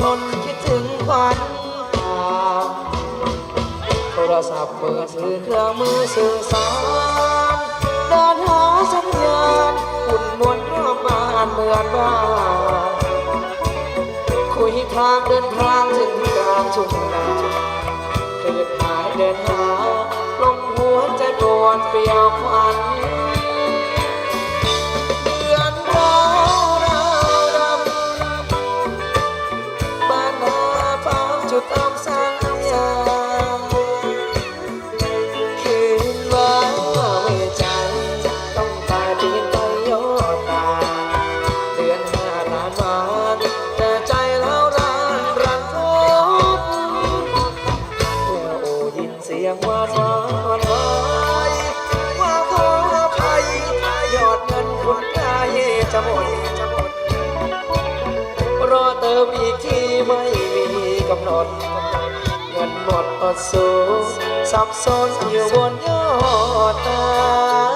ทนคิดถึงฝันตาโทรศัพท์มือถือเครื่องมือสื่อสารเดินหาสัญญาณหุ่นมวนรอบบ้านเหมือนบ้านคุยทางเดินทางถึงกลางทุ่งนาเกิดหายเดินหาลงหัวใจปวดเปลี่ยวควัน ติมอีกที่ไม่มีกำหนด เงินหมดอดสูงสับสนอยู่บนยอดตา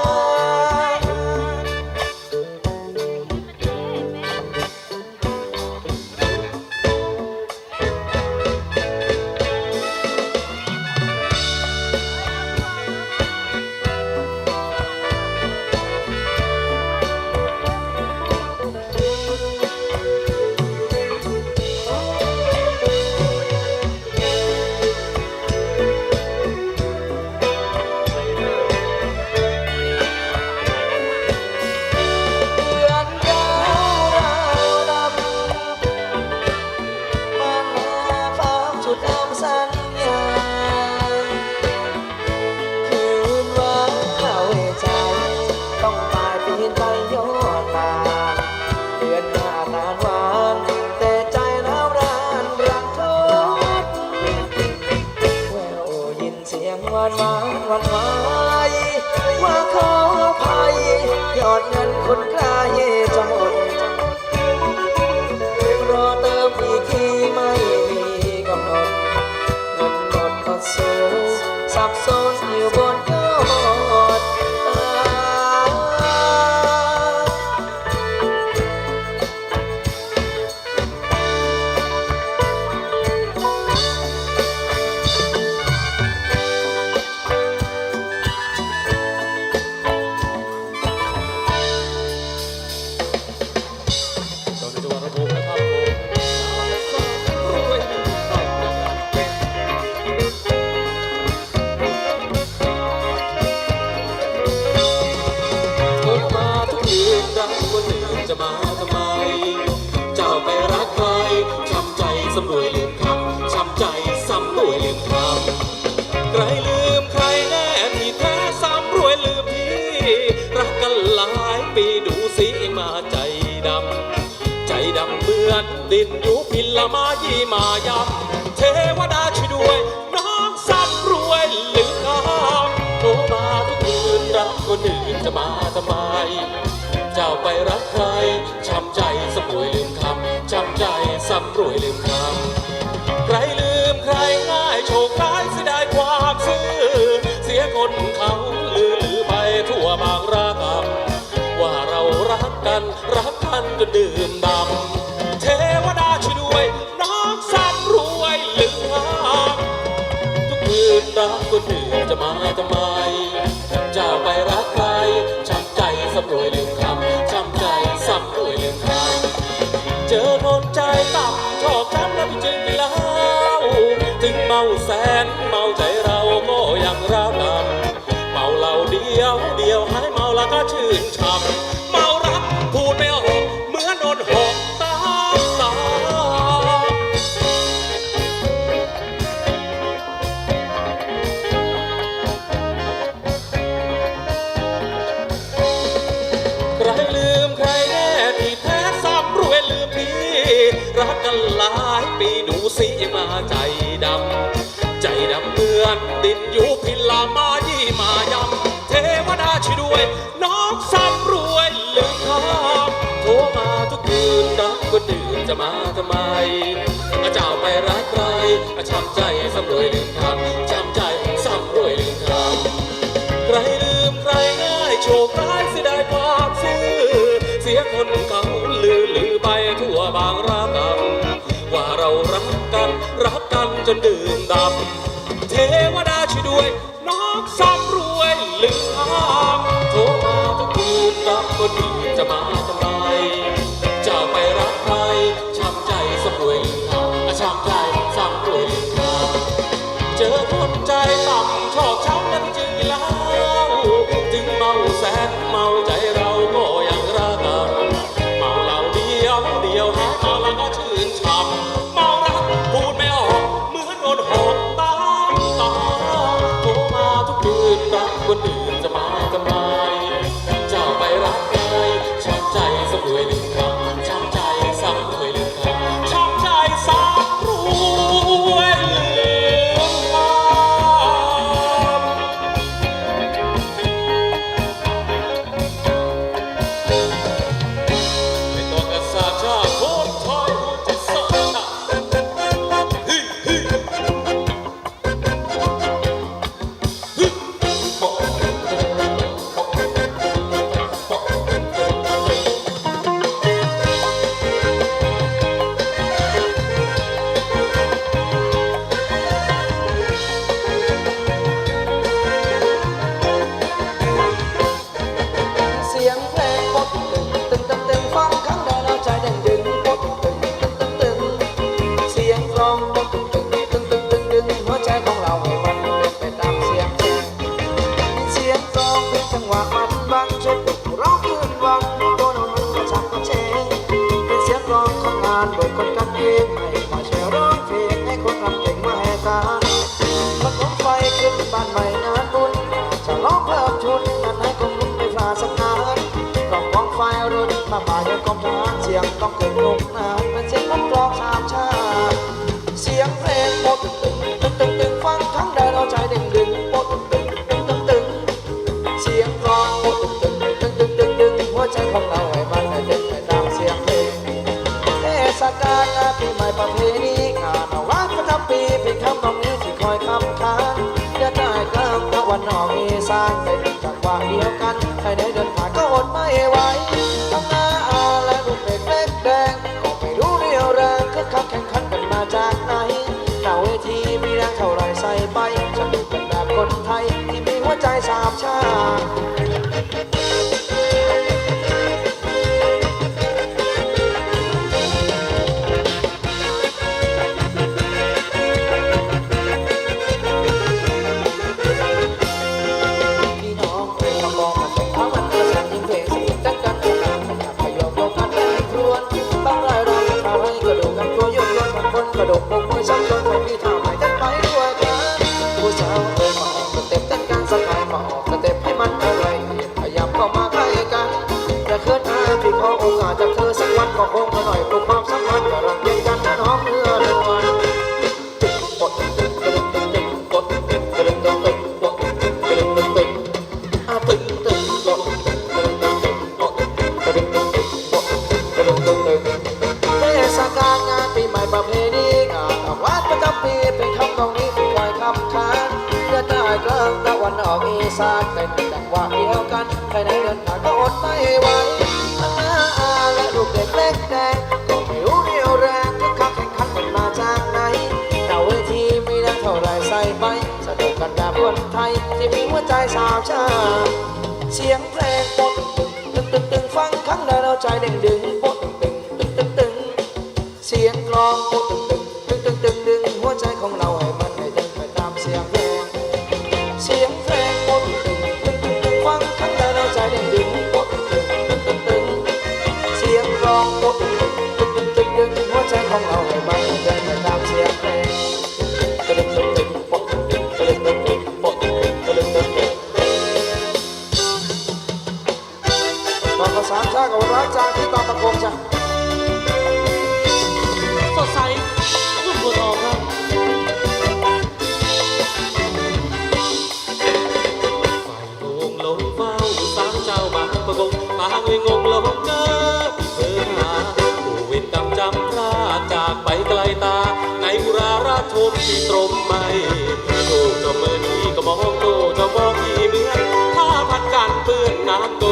อดเงินคนใครจะหมำเหมือนดินอยู่พิลมายีมายำเทวดาช่วยด้วย น้องสันรวยลืมคำโทรมาทุกคืนรักคนอื่นจะมาทำไม เจ้าไปรักใครช้ำใจสำรวยลืมคำช้ำใจสำรวยลืมคำใครลืมใครง่ายโชคร้ายเสียดายความซื่อเสียคนเขาลือลือไปทั่วบางรากำว่าเรารักกันรักกันจนดื่ม เมาแสนเมาใจเราก็ยังรักกันเมาเหล้าเดียวเดียวให้เมาแล้วก็ชื่นช่ำเมารักพูดไม่ออกเหมือนโดนหอกตามตาใครลืมใครแน่ที่แท้ซ้ำรวยลืมพี่รักกันหลายปีดูสิมาใจ ดำ ใจดำเมื่อนติดอยู่พิลามายี่มายำเทวดาช่วยด้วย น้องสำรวยลืมคำโทรมาทุกคืนนักก็ดื่มจะมาทำไมอาเจ้าไปรักใครอาช้ำใจสำรวยลืมคำ จนดื่มดับ เทวดาช่วยด้วย น้องซ้ำรวยเหลือโทรมาจะคืนรับคนดีจะมา tak bening หาเสียงต้องเกิดลงน้เป็นเสียงของ คนไทยที่มีหัวใจสามชาติ สาวชาเสียงเพลงปดตึงตึงตึงฟังครั้งใดเราใจเด้งดึง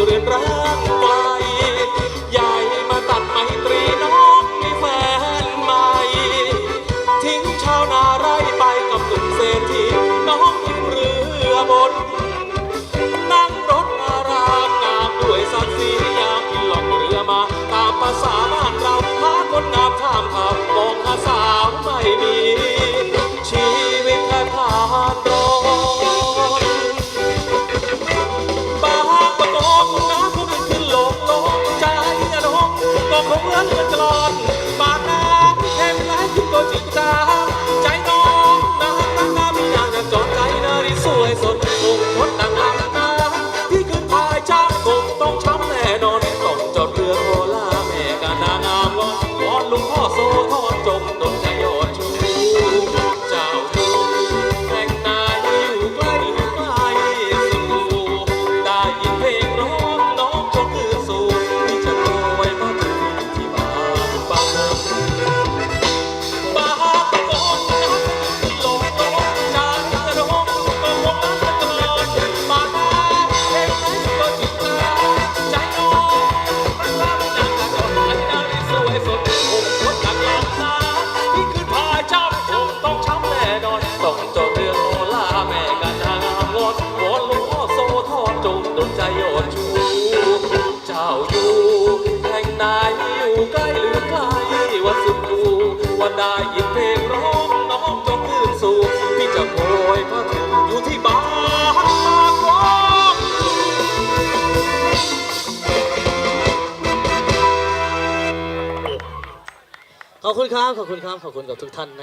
นนร่างไกลใหญ่มาตัดไมตรีน้องมีแฟนใหม่ ทิ้งชาวนาไร่ไปกับหนุ่มเศรษฐีน้องอยู่เรือบน นั่งรถมารามงามด้วยศักดิ์ศรียามกินหลอกเรือมา ตามภาษาบ้านเราหาคนงามท่าม นายอยู่ใกล้หรือไกลว่าสุดดูว่าได้ยินเพลงร้องน้องจงคืนสู่พี่จะโปรยพระถุงอยู่ที่บ้านมากกว่าขอบคุณครับ ขอบคุณครับ ขอบคุณกับทุกท่านนะ